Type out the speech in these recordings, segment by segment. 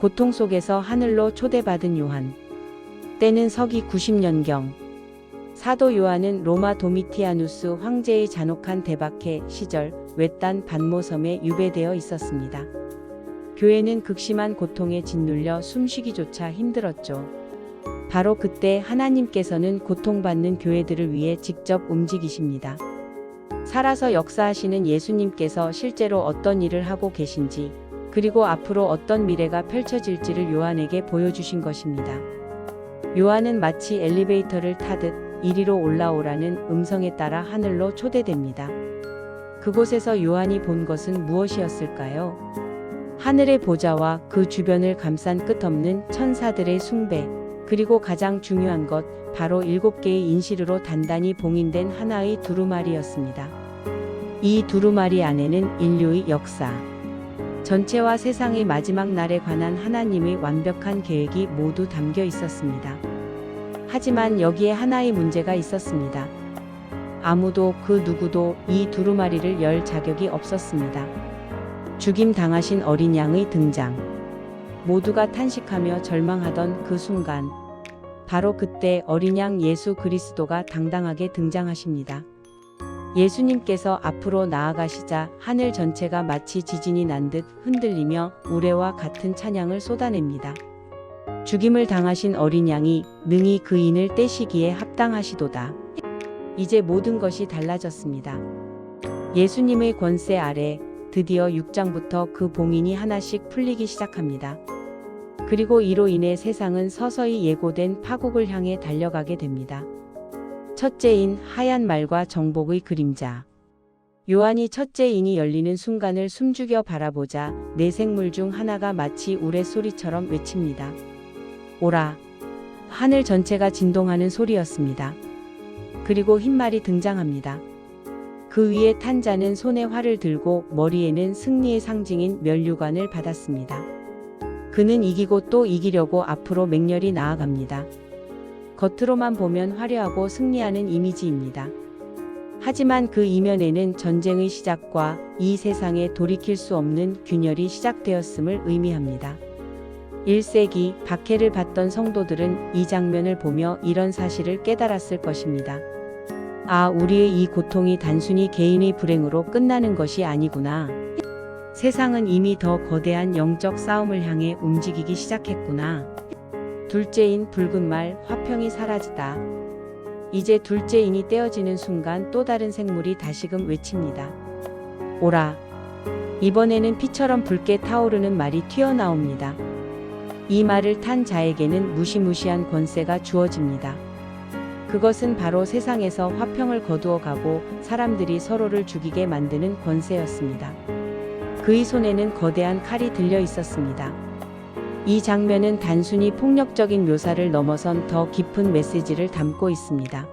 고통 속에서 하늘로 초대받은 요한. 때는 서기 90년경. 사도 요한은 로마 도미티아누스 황제의 잔혹한 대박해 시절 외딴 반모섬에 유배되어 있었습니다. 교회는 극심한 고통에 짓눌려 숨쉬기조차 힘들었죠. 바로 그때 하나님께서는 고통받는 교회들을 위해 직접 움직이십니다. 살아서 역사하시는 예수님께서 실제로 어떤 일을 하고 계신지, 그리고 앞으로 어떤 미래가 펼쳐질지를 요한에게 보여주신 것입니다. 요한은 마치 엘리베이터를 타듯 이리로 올라오라는 음성에 따라 하늘로 초대됩니다. 그곳에서 요한이 본 것은 무엇이었을까요? 하늘의 보좌와 그 주변을 감싼 끝없는 천사들의 숭배, 그리고 가장 중요한 것, 바로 일곱 개의 인실으로 단단히 봉인된 하나의 두루마리였습니다. 이 두루마리 안에는 인류의 역사, 전체와 세상의 마지막 날에 관한 하나님의 완벽한 계획이 모두 담겨 있었습니다. 하지만 여기에 하나의 문제가 있었습니다. 아무도 그 누구도 이 두루마리를 열 자격이 없었습니다. 죽임 당하신 어린 양의 등장. 모두가 탄식하며 절망하던 그 순간. 바로 그때 어린 양 예수 그리스도가 당당하게 등장하십니다. 예수님께서 앞으로 나아가시자 하늘 전체가 마치 지진이 난 듯 흔들리며 우레와 같은 찬양을 쏟아냅니다. 죽임을 당하신 어린 양이 능히 그 인을 떼시기에 합당하시도다. 이제 모든 것이 달라졌습니다. 예수님의 권세 아래 드디어 6장부터 그 봉인이 하나씩 풀리기 시작합니다. 그리고 이로 인해 세상은 서서히 예고된 파국을 향해 달려가게 됩니다. 첫째인 하얀 말과 정복의 그림자. 요한이 첫째 인이 열리는 순간을 숨죽여 바라보자 내 생물 중 하나가 마치 우레소리처럼 외칩니다. 오라. 하늘 전체가 진동하는 소리였습니다. 그리고 흰말이 등장합니다. 그 위에 탄 자는 손에 활을 들고 머리에는 승리의 상징인 면류관을 받았습니다. 그는 이기고 또 이기려고 앞으로 맹렬히 나아갑니다. 겉으로만 보면 화려하고 승리하는 이미지입니다. 하지만 그 이면에는 전쟁의 시작과 이 세상에 돌이킬 수 없는 균열이 시작되었음을 의미합니다. 1세기 박해를 받던 성도들은 이 장면을 보며 이런 사실을 깨달았을 것입니다. 아, 우리의 이 고통이 단순히 개인의 불행으로 끝나는 것이 아니구나. 세상은 이미 더 거대한 영적 싸움을 향해 움직이기 시작했구나. 둘째인 붉은 말 화평이 사라지다. 이제 둘째인이 떼어지는 순간 또 다른 생물이 다시금 외칩니다. 오라. 이번에는 피처럼 붉게 타오르는 말이 튀어나옵니다. 이 말을 탄 자에게는 무시무시한 권세가 주어집니다. 그것은 바로 세상에서 화평을 거두어 가고 사람들이 서로를 죽이게 만드는 권세였습니다. 그의 손에는 거대한 칼이 들려 있었습니다. 이 장면은 단순히 폭력적인 묘사를 넘어선 더 깊은 메시지를 담고 있습니다.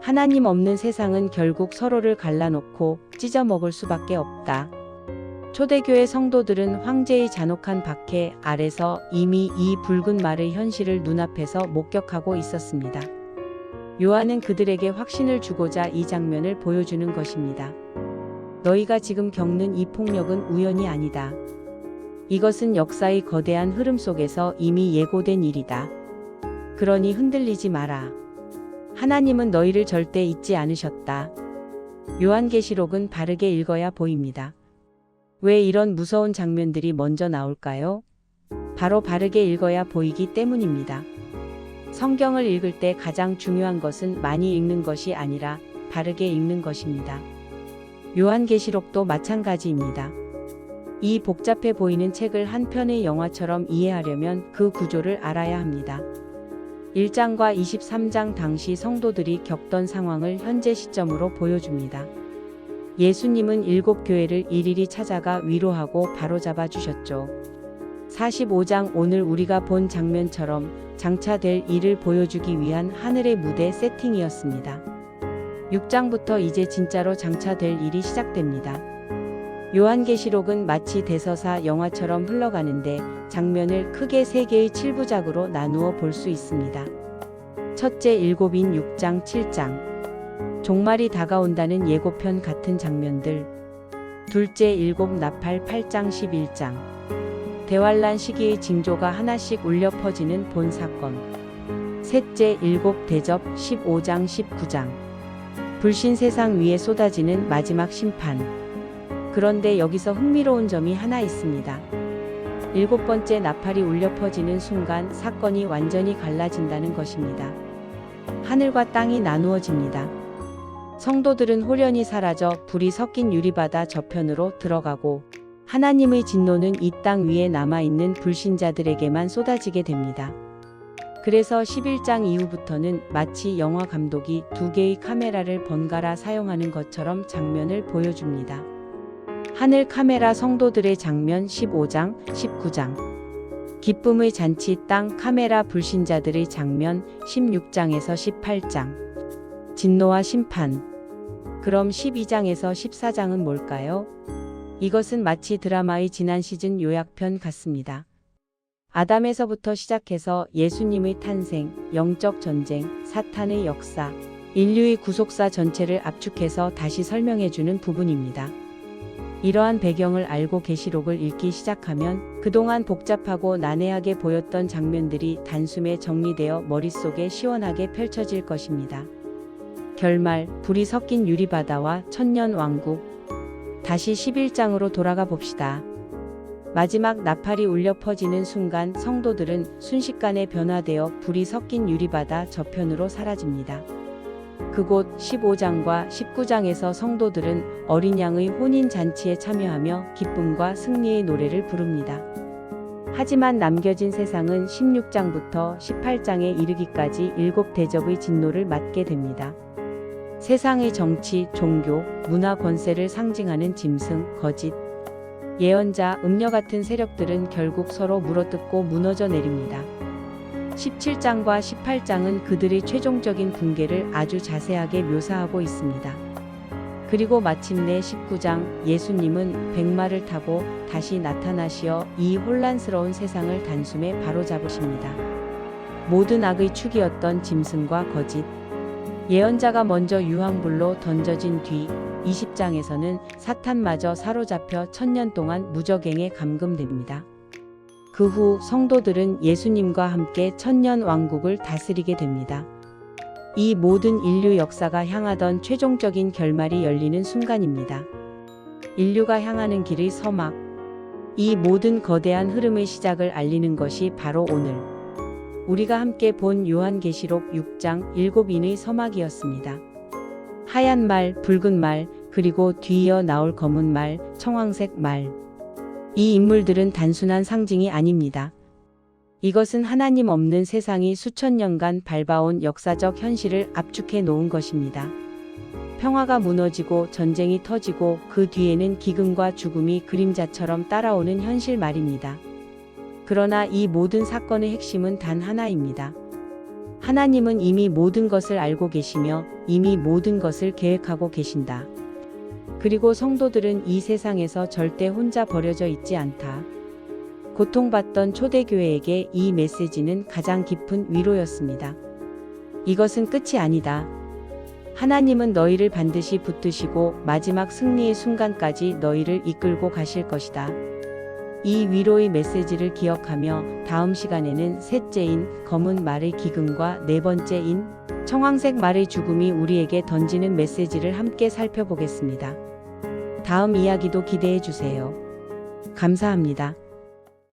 하나님 없는 세상은 결국 서로를 갈라놓고 찢어먹을 수밖에 없다. 초대교회 성도들은 황제의 잔혹한 박해 아래서 이미 이 붉은 말의 현실을 눈앞에서 목격하고 있었습니다. 요한은 그들에게 확신을 주고자 이 장면을 보여주는 것입니다. 너희가 지금 겪는 이 폭력은 우연이 아니다. 이것은 역사의 거대한 흐름 속에서 이미 예고된 일이다. 그러니 흔들리지 마라. 하나님은 너희를 절대 잊지 않으셨다. 요한계시록은 바르게 읽어야 보입니다. 왜 이런 무서운 장면들이 먼저 나올까요? 바로 바르게 읽어야 보이기 때문입니다. 성경을 읽을 때 가장 중요한 것은 많이 읽는 것이 아니라 바르게 읽는 것입니다. 요한계시록도 마찬가지입니다. 이 복잡해 보이는 책을 한 편의 영화처럼 이해하려면 그 구조를 알아야 합니다. 1장과 23장 당시 성도들이 겪던 상황을 현재 시점으로 보여줍니다. 예수님은 일곱 교회를 일일이 찾아가 위로하고 바로잡아 주셨죠. 45장 오늘 우리가 본 장면처럼 장차될 일을 보여주기 위한 하늘의 무대 세팅이었습니다. 6장부터 이제 진짜로 장차될 일이 시작됩니다. 요한계시록은 마치 대서사 영화처럼 흘러가는데 장면을 크게 세 개의 7부작으로 나누어 볼 수 있습니다. 첫째 일곱인 6장 7장. 종말이 다가온다는 예고편 같은 장면들. 둘째 일곱 나팔 8장 11장. 대환란 시기의 징조가 하나씩 울려 퍼지는 본 사건. 셋째 일곱 대접 15장 19장. 불신 세상 위에 쏟아지는 마지막 심판. 그런데 여기서 흥미로운 점이 하나 있습니다. 일곱 번째 나팔이 울려 퍼지는 순간 사건이 완전히 갈라진다는 것입니다. 하늘과 땅이 나누어집니다. 성도들은 홀연히 사라져 불이 섞인 유리바다 저편으로 들어가고 하나님의 진노는 이 땅 위에 남아있는 불신자들에게만 쏟아지게 됩니다. 그래서 11장 이후부터는 마치 영화 감독이 두 개의 카메라를 번갈아 사용하는 것처럼 장면을 보여줍니다. 하늘 카메라 성도들의 장면 15장, 19장. 기쁨의 잔치 땅 카메라 불신자들의 장면 16장에서 18장. 진노와 심판. 그럼 12장에서 14장은 뭘까요? 이것은 마치 드라마의 지난 시즌 요약편 같습니다. 아담에서부터 시작해서 예수님의 탄생, 영적 전쟁, 사탄의 역사, 인류의 구속사 전체를 압축해서 다시 설명해주는 부분입니다. 이러한 배경을 알고 계시록을 읽기 시작하면 그동안 복잡하고 난해하게 보였던 장면들이 단숨에 정리되어 머릿속에 시원하게 펼쳐질 것입니다. 결말, 불이 섞인 유리바다와 천년 왕국. 다시 11장으로 돌아가 봅시다. 마지막 나팔이 울려 퍼지는 순간 성도들은 순식간에 변화되어 불이 섞인 유리바다 저편으로 사라집니다. 그곳 15장과 19장에서 성도들은 어린 양의 혼인 잔치에 참여하며 기쁨과 승리의 노래를 부릅니다. 하지만 남겨진 세상은 16장부터 18장에 이르기까지 일곱 대접의 진노를 맞게 됩니다. 세상의 정치, 종교, 문화 권세를 상징하는 짐승, 거짓, 예언자, 음녀 같은 세력들은 결국 서로 물어뜯고 무너져 내립니다. 17장과 18장은 그들의 최종적인 붕괴를 아주 자세하게 묘사하고 있습니다. 그리고 마침내 19장 예수님은 백마를 타고 다시 나타나시어 이 혼란스러운 세상을 단숨에 바로잡으십니다. 모든 악의 축이었던 짐승과 거짓, 예언자가 먼저 유황불로 던져진 뒤 20장에서는 사탄마저 사로잡혀 천년 동안 무적행에 감금됩니다. 그 후 성도들은 예수님과 함께 천년 왕국을 다스리게 됩니다. 이 모든 인류 역사가 향하던 최종적인 결말이 열리는 순간입니다. 인류가 향하는 길의 서막. 이 모든 거대한 흐름의 시작을 알리는 것이 바로 오늘. 우리가 함께 본 요한계시록 6장 7인의 서막이었습니다. 하얀 말, 붉은 말, 그리고 뒤이어 나올 검은 말, 청황색 말. 이 인물들은 단순한 상징이 아닙니다. 이것은 하나님 없는 세상이 수천 년간 밟아온 역사적 현실을 압축해 놓은 것입니다. 평화가 무너지고 전쟁이 터지고 그 뒤에는 기근과 죽음이 그림자처럼 따라오는 현실 말입니다. 그러나 이 모든 사건의 핵심은 단 하나입니다. 하나님은 이미 모든 것을 알고 계시며 이미 모든 것을 계획하고 계신다. 그리고 성도들은 이 세상에서 절대 혼자 버려져 있지 않다. 고통받던 초대교회에게 이 메시지는 가장 깊은 위로였습니다. 이것은 끝이 아니다. 하나님은 너희를 반드시 붙드시고 마지막 승리의 순간까지 너희를 이끌고 가실 것이다. 이 위로의 메시지를 기억하며 다음 시간에는 셋째인 검은 말의 기근과 네 번째인 청황색 말의 죽음이 우리에게 던지는 메시지를 함께 살펴보겠습니다. 다음 이야기도 기대해 주세요. 감사합니다.